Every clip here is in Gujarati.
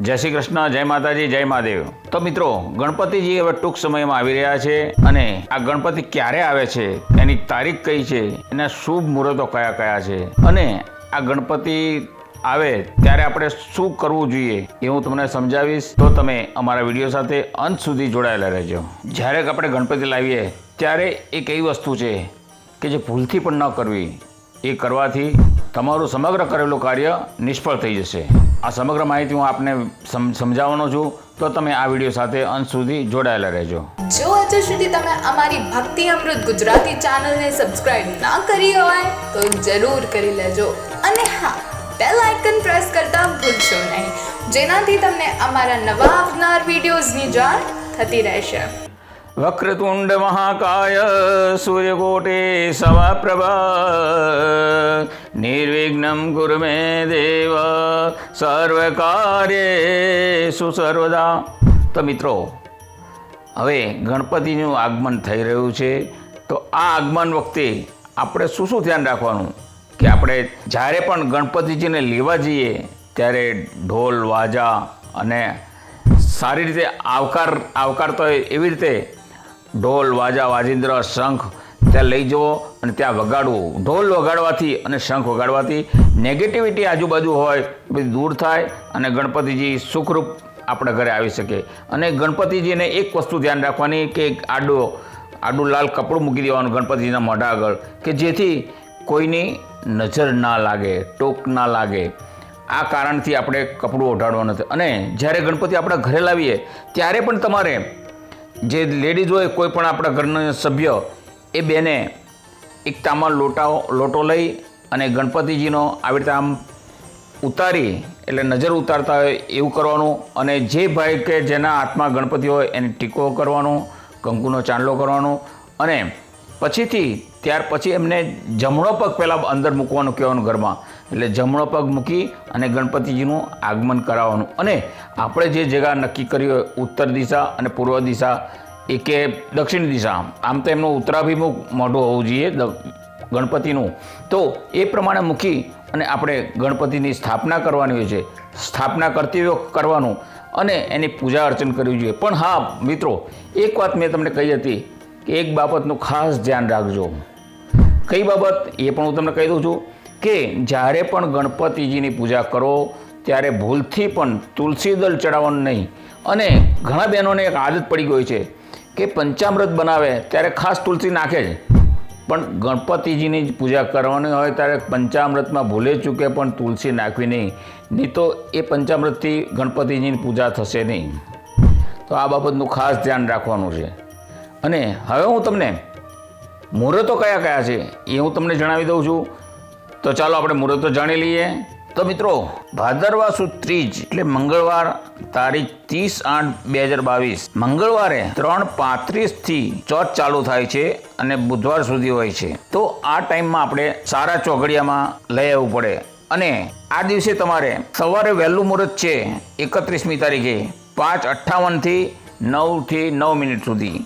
જય શ્રી કૃષ્ણ, જય માતાજી, જય મહાદેવ. તો મિત્રો, ગણપતિજી હવે ટૂંક સમયમાં આવી રહ્યા છે અને આ ગણપતિ ક્યારે આવે છે, એની તારીખ કઈ છે, એના શુભ મુહૂર્તો કયા કયા છે અને આ ગણપતિ આવે ત્યારે આપણે શું કરવું જોઈએ એ હું તમને સમજાવીશ. તો તમે અમારા વીડિયો સાથે અંત સુધી જોડાયેલા રહેજો. જ્યારે આપણે ગણપતિ લાવીએ, ત્યારે એક એવી વસ્તુ છે કે જે ભૂલથી પણ ન કરવી. એ કરવાથી તમારું સમગ્ર કરેલું કાર્ય નિષ્ફળ થઈ જશે. આ સમગ્ર માહિતી હું આપને સમજાવવાનો છું. તો તમે આ વીડિયો સાથે અંત સુધી જોડાયેલા રહેજો. જો હજુ સુધી તમે અમારી ભક્તિ અમૃત ગુજરાતી ચેનલને સબસ્ક્રાઇબ ના કરી હોય, તો જરૂર કરી લેજો. અને હા બેલ આઇકન પ્રેસ કરતા ભૂલશો નહીં. જેનાથી તમને અમારા નવા આવનાર વિડીયોઝની જાણ થતી રહેશે. વક્રતુંડ મહાકાય સૂર્યકોટે પ્રભા નિર્વિઘ્નમ ગુરુ મે દેવ સર્વકાર્યેષુ સર્વદા તો મિત્રો હવે ગણપતિનું આગમન થઈ રહ્યું છે, તો આ આગમન વખતે આપણે શું શું ધ્યાન રાખવાનું? કે આપણે જ્યારે પણ ગણપતિજીને લેવા જઈએ, ત્યારે ઢોલ, વાજા અને સારી રીતે આવકાર આવકારતો એવી રીતે ઢોલ, વાજા, વાજિંદ્ર, શંખ ત્યાં લઈ જવો અને ત્યાં વગાડવું. ઢોલ વગાડવાથી અને શંખ વગાડવાથી નેગેટિવિટી આજુબાજુ હોય બધી દૂર થાય અને ગણપતિજી સુખરૂપ આપણા ઘરે આવી શકે. અને ગણપતિજીને એક વસ્તુ ધ્યાન રાખવાની કે આડો, આડું લાલ કપડું મૂકી દેવાનું ગણપતિજીના મોઢા આગળ, કે જેથી કોઈની નજર ના લાગે, ટોક ના લાગે. આ કારણથી આપણે કપડું ઓઢાડવાનું નથી. અને જ્યારે ગણપતિ આપણા ઘરે લાવીએ, ત્યારે પણ તમારે જે લેડીઝ હોય, કોઈ પણ આપણા ઘરના સભ્ય, એ બેને એકતામાં લોટા લોટો લઈ અને ગણપતિજીનો આવી રીતે આમ ઉતારી, એટલે નજર ઉતારતા હોય એવું કરવાનું અને જે ભાઈ કે જેના હાથમાં ગણપતિ હોય, એને ટીકો કરવાનો, કંકુનો ચાંદલો કરવાનો અને પછીથી ત્યાર પછી એમને જમણો પગ પહેલાં અંદર મૂકવાનું કહેવાનું ઘરમાં. એટલે જમણો પગ મૂકી અને ગણપતિજીનું આગમન કરાવવાનું. અને આપણે જે જગ્યા નક્કી કરી હોય, ઉત્તર દિશા અને પૂર્વ દિશા, એ કે દક્ષિણ દિશા, આમ. તો એમનું ઉત્તરાભિમુખ મોઢું હોવું જોઈએ ગણપતિનું. તો એ પ્રમાણે મૂકી અને આપણે ગણપતિની સ્થાપના કરવાની હોય છે. સ્થાપના કરતી કરવાનું અને એની પૂજા અર્ચન કરવી જોઈએ. પણ હા, મિત્રો, એક વાત મેં તમને કહી હતી કે એક બાબતનું ખાસ ધ્યાન રાખજો. કઈ બાબત? એ પણ હું તમને કહી દઉં છું કે જ્યારે પણ ગણપતિજીની પૂજા કરો, ત્યારે ભૂલથી પણ તુલસી દળ ચડાવવાનું નહીં. અને ઘણા બહેનોને એક આદત પડી ગઈ છે કે પંચામૃત બનાવે ત્યારે ખાસ તુલસી નાખે જ. પણ ગણપતિજીની પૂજા કરવાની હોય ત્યારે પંચામૃતમાં ભૂલે ચૂકે પણ તુલસી નાખવી નહીં. નહીં તો એ પંચામૃતથી ગણપતિજીની પૂજા થશે નહીં. તો આ બાબતનું ખાસ ધ્યાન રાખવાનું છે. અને હવે હું તમને મુહૂર્તો કયા કયા છે? એ હું તમને જણાવી દઉં છું. તો ચાલો આપણે મુહૂર્તો જાણી લઈએ. તો મિત્રો, ભાદરવા સુદ ત્રીજ એટલે મંગળવાર તારીખ ત્રીસ આઠ બે હજાર બાવીસ. મંગળવારે ત્રણ પાંત્રીસથી ચોથ ચાલુ થાય છે અને બુધવાર સુધી હોય છે. તો આ ટાઈમમાં આપણે સારા ચોઘડિયામાં લઈ આવવું પડે. અને આ દિવસે તમારે સવારે વહેલું મુહૂર્ત છે એકત્રીસમી તારીખે પાંચ અઠ્ઠાવનથી નવથી નવ મિનિટ સુધી.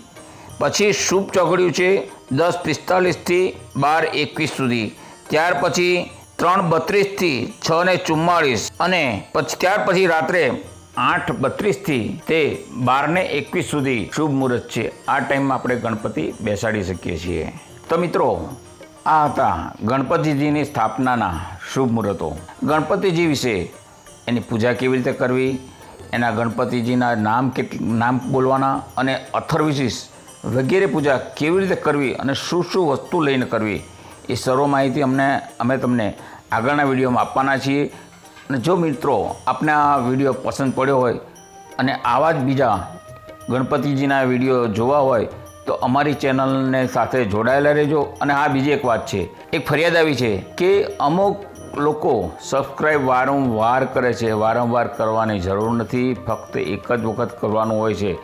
પછી શુભ ચોઘડિયું છે દસ પિસ્તાલીસથી બાર એકવીસ સુધી. ત્યાર પછી ત્રણ બત્રીસથી છ ને ચુમ્માળીસ અને પછી, ત્યાર પછી રાત્રે આઠ બત્રીસથી તે બાર ને એકવીસ સુધી શુભ મુહૂર્ત છે. આ ટાઈમમાં આપણે ગણપતિ બેસાડી શકીએ છીએ. તો મિત્રો, આ હતા ગણપતિજીની સ્થાપનાના શુભ મુહૂર્તો. ગણપતિજી વિશે એની પૂજા કેવી રીતે કરવી? એના ગણપતિજીના નામ કેટ નામ બોલવાના અને અથર્વિશીસ વગેરે પૂજા કેવી રીતે કરવી અને શું શું વસ્તુ લઈને કરવી, એ સર્વ માહિતી અમને, અમે તમને આગળના વિડીયોમાં આપવાના છીએ. અને જો મિત્રો આપને આ વીડિયો પસંદ પડ્યો હોય અને આવા જ બીજા ગણપતિજીના વીડિયો જોવા હોય, તો અમારી ચેનલને સાથે જોડાયેલા રહેજો. અને હા, બીજી એક વાત છે, એક ફરિયાદ આવી છે કે અમુક લોકો સબસ્ક્રાઈબ વારંવાર કરે છે, વારંવાર કરવાની જરૂર નથી, ફક્ત એક જ વખત કરવાનું હોય છે.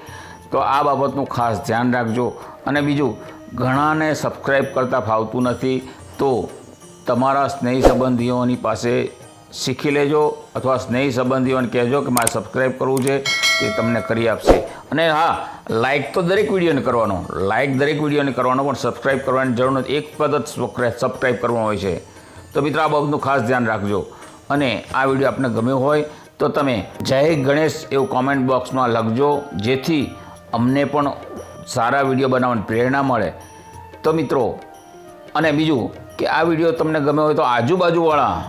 તો આ બાબતનું ખાસ ધ્યાન રાખજો. અને બીજું, ઘણાને સબસ્ક્રાઈબ કરતાં ફાવતું નથી, તો તમારા સ્નેહી સંબંધીઓની પાસે શીખી લેજો અથવા સ્નેહી સંબંધીઓને કહેજો કે મારે સબસ્ક્રાઈબ કરવું છે એ તમને કરી આપશે. અને હા લાઇક તો દરેક વિડીયોને કરવાનો. લાઇક દરેક વિડીયોને કરવાનો, પણ સબસ્ક્રાઈબ કરવાની જરૂર નથી. એક જ સબસ્ક્રાઈબ કરવાનો હોય છે. તો મિત્રો, આ બાબતનું ખાસ ધ્યાન રાખજો. અને આ વીડિયો આપને ગમ્યો હોય, તો તમે જય ગણેશ એવું કોમેન્ટ બોક્સમાં લખજો, જેથી અમને પણ સારા વીડિયો બનાવવાની પ્રેરણા મળે. તો મિત્રો, અને બીજું કે આ વીડિયો તમને ગમે હોય તો આજુબાજુવાળા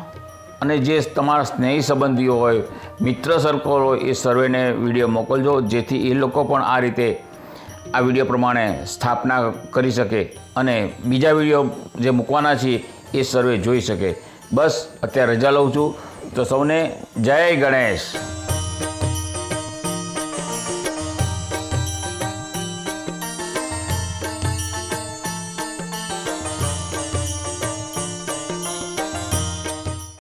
અને જે તમારા સ્નેહી સંબંધીઓ હોય, મિત્ર સર્કલ હોય, એ સર્વેને વીડિયો મોકલજો, જેથી એ લોકો પણ આ રીતે આ વીડિયો પ્રમાણે સ્થાપના કરી શકે અને બીજા વીડિયો જે મૂકવાના છે એ સર્વે જોઈ શકે. બસ, અત્યારે રજા લઉં છું. તો સૌને જય ગણેશ.